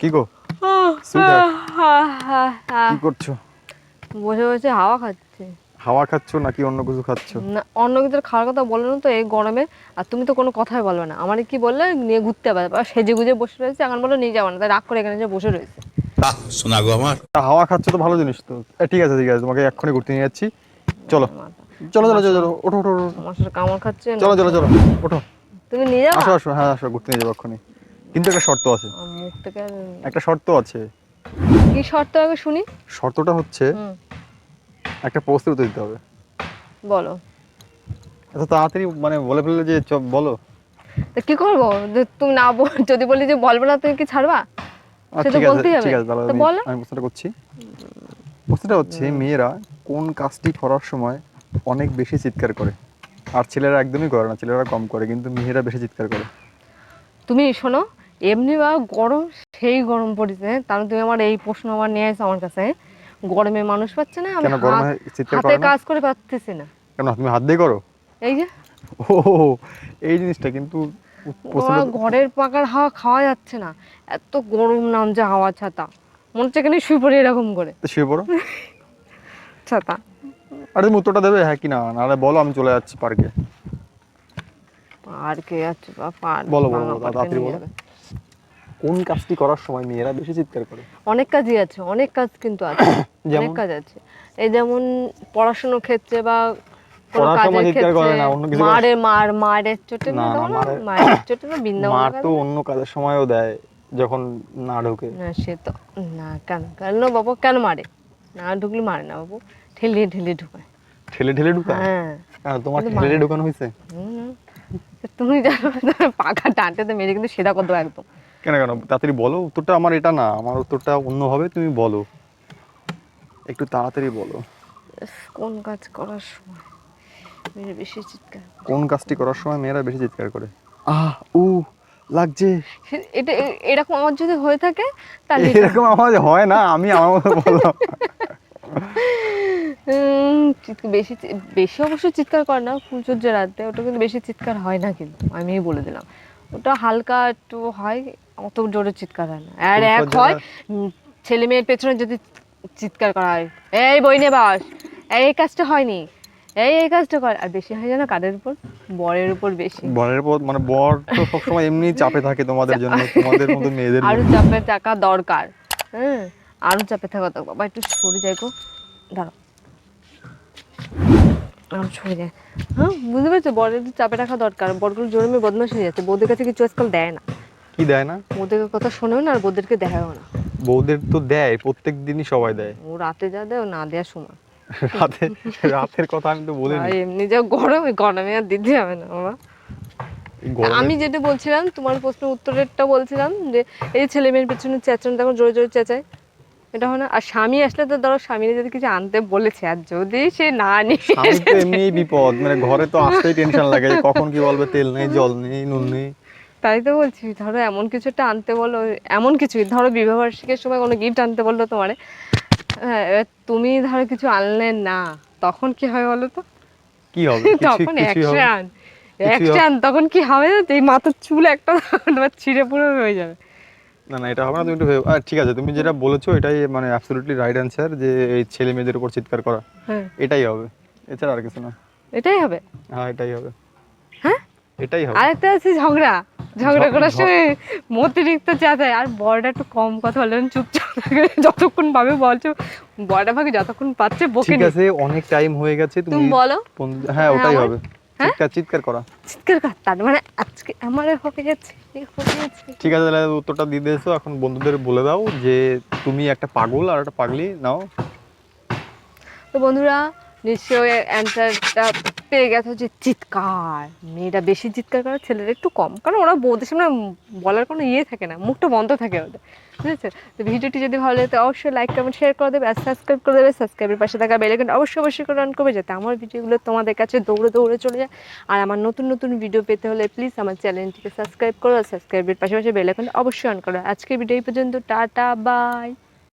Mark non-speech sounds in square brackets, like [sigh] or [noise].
কি গো. কি করছ? বসে বসে হাওয়া খাচ্ছে। হাওয়া খাচ্ছ নাকি অন্য কিছু খাচ্ছ? না অন্য কিছু খাওয়ার কথা বলে না তো এই গরমে। আর তুমি তো কোনো কথাই বলবে না। আমার কি বললে? নিয়ে ঘুরতে পারবে আর সেজে গুজে বসে রয়েছে। এখন বলো নিয়ে যাব না। তাই রাগ করে এখানে যে বসে রয়েছে। শোনা গো আমার। হাওয়া খাচ্ছ তো ভালো জিনিস তো। ঠিক আছে ঠিক আছে তোমাকে এক্ষুনি ঘুরতে নিয়ে যাচ্ছি। চলো। চলো চলো চলো চলো ওঠো ওঠো সাথে কামড় খাচ্ছে চলো চলো চলো ওঠো। তুমি নিয়ে যাব? আসো আসো হ্যাঁ আসো ঘুরতে নিয়ে যাব এক্ষুনি। কিন্তু একটা শর্ত আছে। মুখ থেকে একটা শর্ত আছে। কি শর্ত আগে শুনি? শর্তটা হচ্ছে একটা উত্তর দিতে হবে। বলো। এত তাড়াতাড়ি মানে বলে ফেললে যে বলো। তা কি করব? তুমি না যদি বলি যে বলব না তুমি কি ছাড়বা? আহ, সে তো বলতেই হবে। বলো। আমি প্রশ্নটা করছি। প্রশ্নটা হচ্ছে মেয়েরা কোন কাজটি করার সময় অনেক বেশি চিৎকার করে? আর ছেলেরা একদমই করে না ছেলেরা কম করে কিন্তু মেয়েরা বেশি চিৎকার করে। তুমি শোনো এমনি বা গরম সেই গরম পড়েছে। তাহলে তুমি আমার এই প্রশ্ন আমার নিয়ে আসো আমার কাছে। গরমে মানুষ পাচ্ছে না আমি কেন হাত- কাজ করে পারতেছি না। কেন তুমি হাত দিয়ে করো? এই যে। ও এই জিনিসটা কিন্তু ঘরের পাকার হাওয়া খাওয়া যাচ্ছে না। এত গরম নাম যে হাওয়া ছাতা। মনে হচ্ছে এখানে শুয়ে পড়ি এরকম করে। শুয়ে পড়ো। [laughs] ছাতা। আরে উত্তরটা দেবে? হ্যাঁ কি না নাহলে বলো আমি চলে যাচ্ছি পার্কে আর কে আছে বা পার বলো, বলো, পার্কে তাড়াতাড়ি বলো। কোন কাজটি করার সময় মেয়েরা বেশি চিৎকার করে? অনেক কাজই আছে অনেক কাজ কিন্তু আছে [coughs] অনেক কাজ আছে। এই যেমন পড়াশোনার ক্ষেত্রে বা কোনো কাজের ক্ষেত্রে মারে চোটে না, মায়ের [coughs] চোটে না বৃন্দাবন মার তো অন্য কাজের সময়ও দেয় যখন না ঢোকে। না সে তো না কেন কেন বাবু কেন মারে? না ঢুকলে মারে না বাবু ঢুকায়। ঠেলে ঠেলে ঢুকায়? হ্যাঁ। তোমার কিন্তু ঠেলে ঢুকানো হয়েছে? তুমি জানো পাখা টানতে মেরে কিন্তু সেটা করতো একদম। কেন কেন? তাড়াতাড়ি বলো উত্তরটা আমার এটা না আমার উত্তরটা অন্যভাবে তুমি বলো। একটু তাড়াতাড়ি বলো। কোন কাজ করার সময়? মেরে বেশি চিৎকার করে। কোন কাজটি করার সময় মেয়েরা বেশি চিৎকার করে? আহ উ লাগছে। [laughs] এটা এরকম আমার যদি হয়ে থাকে তাহলে এরকম আমার হয় না আমি আমার মতো বললাম। বেশি বেশি অবশ্য চিৎকার করে না ফুলসজ্জা রাতে ওটা কিন্তু বেশি চিৎকার হয় না কিন্তু আমি বলে দিলাম। ওটা হালকা একটু হয় অত জোরে চিৎকার হয় না। আর এক হয় ছেলে মেয়ের পেছনে যদি চিৎকার করা হয় এই বই নে বাস এই কাজটা হয়নি এই এই কাজটা কর। আর বেশি হয় জানো কাদের উপর? বরের উপর বেশি। বরের পর মানে বর তো সবসময় এমনি চাপে থাকে তোমাদের জন্য তোমাদের মতো মেয়েদের আরও চাপে থাকা দরকার হ্যাঁ আরও চাপে থাকা দরকার। বাবা একটু সরে যাই গো। দাঁড়াও। আরও সরে যায় হ্যাঁ বুঝতে পারছ? বরের চাপে রাখা দরকার বরগুলো জোরে মেয়ে বদমাশ হয়ে যাচ্ছে। বৌদের কাছে কিছু আজকাল দেয় না। কি দেয় না? বৌদের কথা শোনেও না আর বৌদেরকে দেখাও না। বউদের তো দেয় প্রত্যেক দিনই সবাই দেয়। ও রাতে যা দেয় ও না দেওয়ার সময়। রাতে রাতের কথা আমি তো বলিনি। আর এমনি যা গরম গরমে আর দিতে হবে না বাবা। আমি যেটা বলছিলাম তোমার প্রশ্নের উত্তরেরটা বলছিলাম যে এই ছেলে মেয়ের পেছনে চেঁচানো তখন জোরে জোরে চেঁচায়। এটা হয় না। আর স্বামী আসলে তো ধরো স্বামীরা যদি কিছু আনতে বলেছে আর যদি সে না নিয়ে এমনি বিপদ। মানে ঘরে তো আসতেই টেনশন লাগে কখন কি বলবে তেল নেই জল নেই নুন নেই। তাই তো বলছি ধরো এমন কিছু একটা আনতে বলো এমন কিছুই ধরো বিবাহ বার্ষিকের সময় কোনো গিফট আনতে বলল তোমারে হ্যাঁ, এবার তুমি ধরো কিছু আনলে না তখন কি হবে বলো তো? কি হবে? [laughs] তখন অ্যাকশন অ্যাকশন তখন কি হবে এই মাথার চুল একটা ছিঁড়ে পুরো হয়ে যাবে। না না এটা হবে না তুমি একটু ঠিক আছে তুমি যেটা বলেছ এটাই মানে অ্যাবসলিউটলি রাইট অ্যান্সার যে এই ছেলে মেয়েদের উপর চিৎকার করা। হ্যাঁ। এটাই হবে। এছাড়া আর কিছু না। এটাই হবে? হ্যাঁ এটাই হবে। হ্যাঁ? এটাই হবে। আরেকটা আছে ঝগড়া। ঝগড়া ঝগ- করার সময় অতিরিক্ত চেঁচায় আর বড়টা একটু কম কথা বলে চুপচাপ থাকে যতক্ষণ পাবে বলছো। বড়টা ভাগে যতক্ষণ পাচ্ছে বকে ঠিক আছে অনেক টাইম হয়ে গেছে তুমি তুমি বলো। হ্যাঁ হ্যাঁ, ওটাই হবে। চিৎকার চিৎকার করা। চিৎকার কর তার মানে আজকে আমার হয়ে হয়ে গেছে ঠিক আছে তাহলে উত্তরটা দিয়ে দিয়েছ। এখন বন্ধুদের বলে দাও যে তুমি একটা পাগল আর একটা পাগলি নাও। তো বন্ধুরা নিশ্চয়ই অ্যান্সারটা পেয়ে গেছে যে চিৎকার, মেয়েরা বেশি চিৎকার করে, ছেলেরা একটু কম। কারণ ওরা বৌদের সামনে বলার কোনো ইয়ে থাকে না, মুখটা বন্ধ থাকে ওদের, বুঝেছে? তো ভিডিওটি যদি ভালো লাগে, তো অবশ্যই লাইক কমেন্ট শেয়ার করে দেবে আর সাবস্ক্রাইব করে দেবে। সাবস্ক্রাইবের পাশে থাকা বেলাইকন অবশ্যই অবশ্যই করে রান করবে যাতে আমার ভিডিওগুলো তোমাদের কাছে দৌড়ে দৌড়ে চলে যায়। আর আমার নতুন নতুন ভিডিও পেতে হলে প্লিজ আমার চ্যানেলটিকে সাবস্ক্রাইব করো আর সাবস্ক্রাইবের পাশাপাশি বেলাইকন অবশ্যই অন করো। আজকের ভিডিও এই পর্যন্ত, টাটা বাই